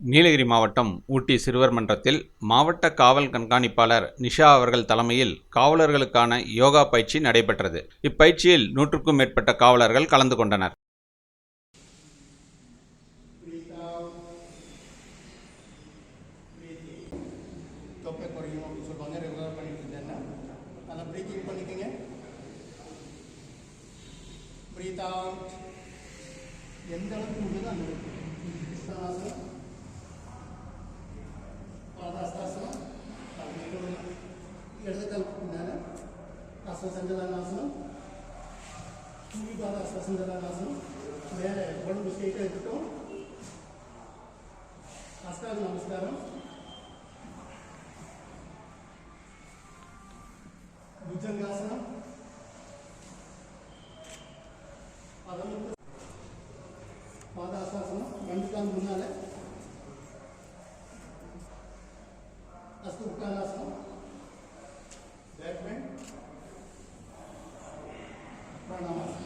நீலகிரி மாவட்டம் ஊட்டி சிறுவர் மன்றத்தில் மாவட்ட காவல் கண்காணிப்பாளர் நிஷா அவர்கள் தலைமையில் காவலர்களுக்கான யோகா பயிற்சி நடைபெற்றது. இப்பயிற்சியில் நூற்றுக்கும் மேற்பட்ட காவலர்கள் கலந்து கொண்டனர். எந்த அளவுக்கு முடியுதோ அந்த చెప్పుకుంటాను అసలు సంచలన ఆసనం తూయి బాధ అసలు సంచలన ఆసనం ಮೇಲೆ ಒಳಗೆ ಸ್ಟೇಟ್ ಆಗಿಬಿಟ್ಟು ಅಸ್ತಾಗ ನಮಸ್ಕಾರ ಭುಜಂಗಾಸನ ಅದನ್ನು ಪಾದಾಸಾಸನ ಗಂಟು ಕಾಲು ಮುನ್ನಾಲೆ പ്രണാമം